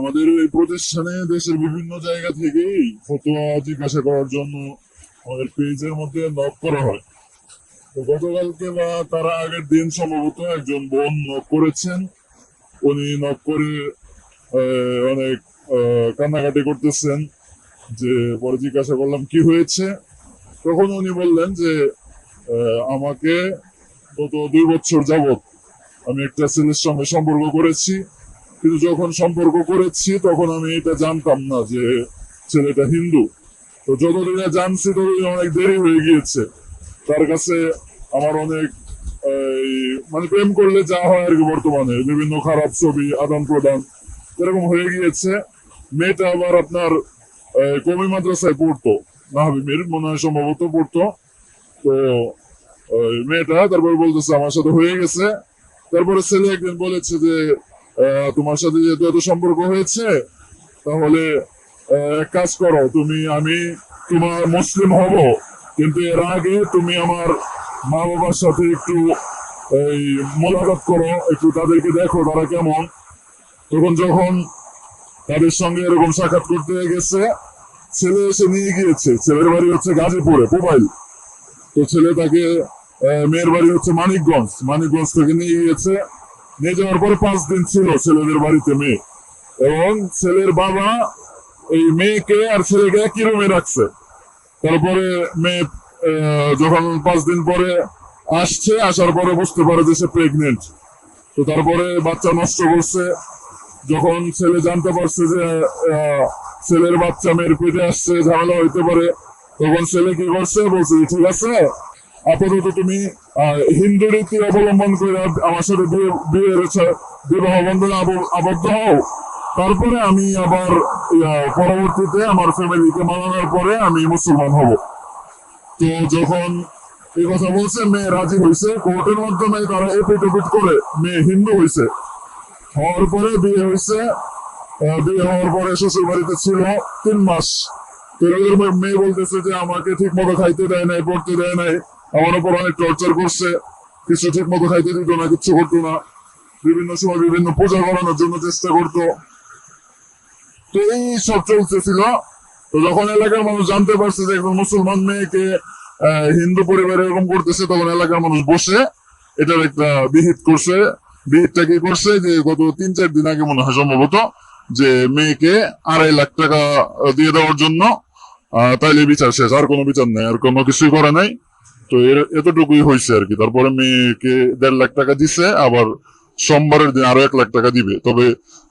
আমাদের এই প্রতিষ্ঠানে দেশের বিভিন্ন জায়গা থেকেই ফতোয়া জিজ্ঞাসা করার জন্য আমাদের পেজের মধ্যে নক করা হয়। তো গতকালকে বা তারা আগের দিন সম্ভবত একজন বোন নক করেছেন। উনি নক করে অনেক কান্নাকাটি করতেছেন যে পরে জিজ্ঞাসা করলাম, কি হয়েছে? তখন উনি বললেন যে আমাকে গত দুই বছর যাবত আমি একটা ছেলের সঙ্গে সম্পর্ক করেছি। কিন্তু যখন সম্পর্ক করেছি, তখন আমি এটা জানতাম না যে ছেলেটা হিন্দু। তো যতদিন জানছি, ততদিন অনেক দেরি হয়ে গিয়েছে। তার কাছে আমার অনেক মানে প্রেম করলে যা হয় আর কি বর্তমানে। বিভিন্ন খারাপ ছবি, আদান প্রদান, এরকম হয়ে গিয়েছে। মেয়েটা আবার আপনার কমি মাদ্রাসায় পড়তো, মাহাবিমির, মনে হয় সম্ভবত পড়তো। তো মেয়েটা তারপর বলতেছে, আমার সাথে হয়ে গেছে। তারপরে ছেলে একদিন বলেছে যে তোমার সাথে যেহেতু এত সম্পর্ক হয়েছে, তাহলে এক কাজ করো, তুমি, আমি তোমার মুসলিম হব, কিন্তু এর আগে তুমি আমার মা বাবার সাথে একটু, এই, মোলাকাত করো, একটু তাদেরকে দেখো তারা কেমন। তখন যখন তাদের সঙ্গে এরকম সাক্ষাৎ করতে গেছে, ছেলে এসে নিয়ে গিয়েছে, ছেলের বাড়ি হচ্ছে গাজীপুরে মোবাইল তো ছেলে তাকে মেয়ের বাড়ি হচ্ছে মানিকগঞ্জ মানিকগঞ্জ থেকে নিয়ে গিয়েছে। নিয়ে যাওয়ার পরে পাঁচ দিন ছিল, ছেলেদের বাড়িতে মেয়ে। এবং ছেলের বাবা এই মেয়েকে আর ছেলেকে একই রুমে রাখছে। তারপরে মেয়ে যখন পাঁচ দিন পরে আসছে, আসার পরে বুঝতে পারে যে সে প্রেগনেন্ট তো তারপরে বাচ্চা নষ্ট করছে। যখন ছেলে জানতে পারছে যে ছেলের বাচ্চা মেয়ের পেটে আসছে, ঝামেলা হইতে পারে, তখন ছেলে কি করছে? বলছে ঠিক আছে আপাতত তুমি হিন্দু রীতি অবলম্বন করে আমার সাথে বিয়ে, বিয়ের ইচ্ছা- বিবাহ বন্ধনে আব- আবদ্ধ হও। তারপরে আমি আবার পরবর্তীতে আমার ফ্যামিলিকে মানানোর পরে আমি মুসলমান হব। তো যখন এই কথা বলছে, মেয়ে রাজি হয়েছে কোর্টের মাধ্যমে তারা এপিট করে মেয়ে হিন্দু হয়েছে হওয়ার পরে বিয়ে হয়েছে বিয়ে হওয়ার পরে শ্বশুর বাড়িতে ছিল তিন মাস। মেয়ে বলতেছে যে, আমাকে ঠিক মতো খাইতে দেয় নাই, পড়তে দেয় নাই। আমার উপর অনেক টর্চার করছে। কিছু ঠিক মতো খাইতে দিত না, কিচ্ছু করতো না। বিভিন্ন সময় বিভিন্ন পূজা করানোর জন্য চেষ্টা করতো। তো এই সব চলতেছিল। তো যখন এলাকার মানুষ জানতে পারছে যে একজন মুসলমান মেয়েকে হিন্দু পরিবারে এরকম করতেছে, তখন এলাকার মানুষ বসে এটার একটা বিহিত করছে। বিহিতটা কি করছে যে গত তিন চার দিন আগে মনে হয় সম্ভবত যে মেয়েকে আড়াই লাখ টাকা দিয়ে দেওয়ার জন্য তাইলে বিচার শেষ। আর কোনো বিচার নেই, আর কোনো কিছুই করে নাই। তো এতটুকুই হয়েছে আর কি। তারপরে মেয়েকে দেড় লাখ টাকা দিছে, আবার সোমবারের দিন আরও এক লাখ টাকা দিবে। তবে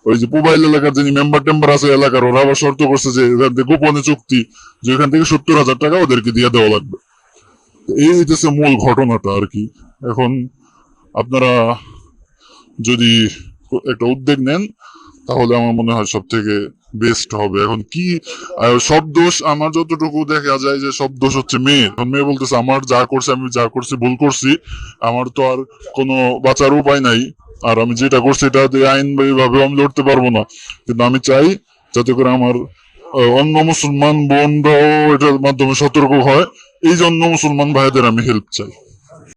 ওই যে মোবাইল এলাকার যিনি মেম্বার টেম্বার আছে এলাকার, ওরা আবার শর্ত করছে যে গোপনে চুক্তি, যে এখান থেকে সত্তর হাজার টাকা ওদেরকে দিয়ে দেওয়া লাগবে। এই হইতেছে মূল ঘটনাটা আর কি। এখন আপনারা যদি একটা উদ্যোগ নেন তাহলে আমার মনে হয় সব থেকে বেস্ট হবে। এখন কি সব দোষ আমার যতটুকু দেখা যায় যে সব দোষ হচ্ছে মেয়ে এখন মেয়ে বলতেছে, আমার যা করছে, আমি যা করছি, ভুল করছি, আমার তো আর কোনো বাঁচার উপায় নাই। আর আমি যেটা করছি, এটা দিয়ে আইন ভাবে আমি লড়তে পারব না। কিন্তু আমি চাই যাতে করে আমার অন্য মুসলমান বোনরাও এটার মাধ্যমে সতর্ক হয়। এই জন্য মুসলমান ভাইদের আমি হেল্প চাই।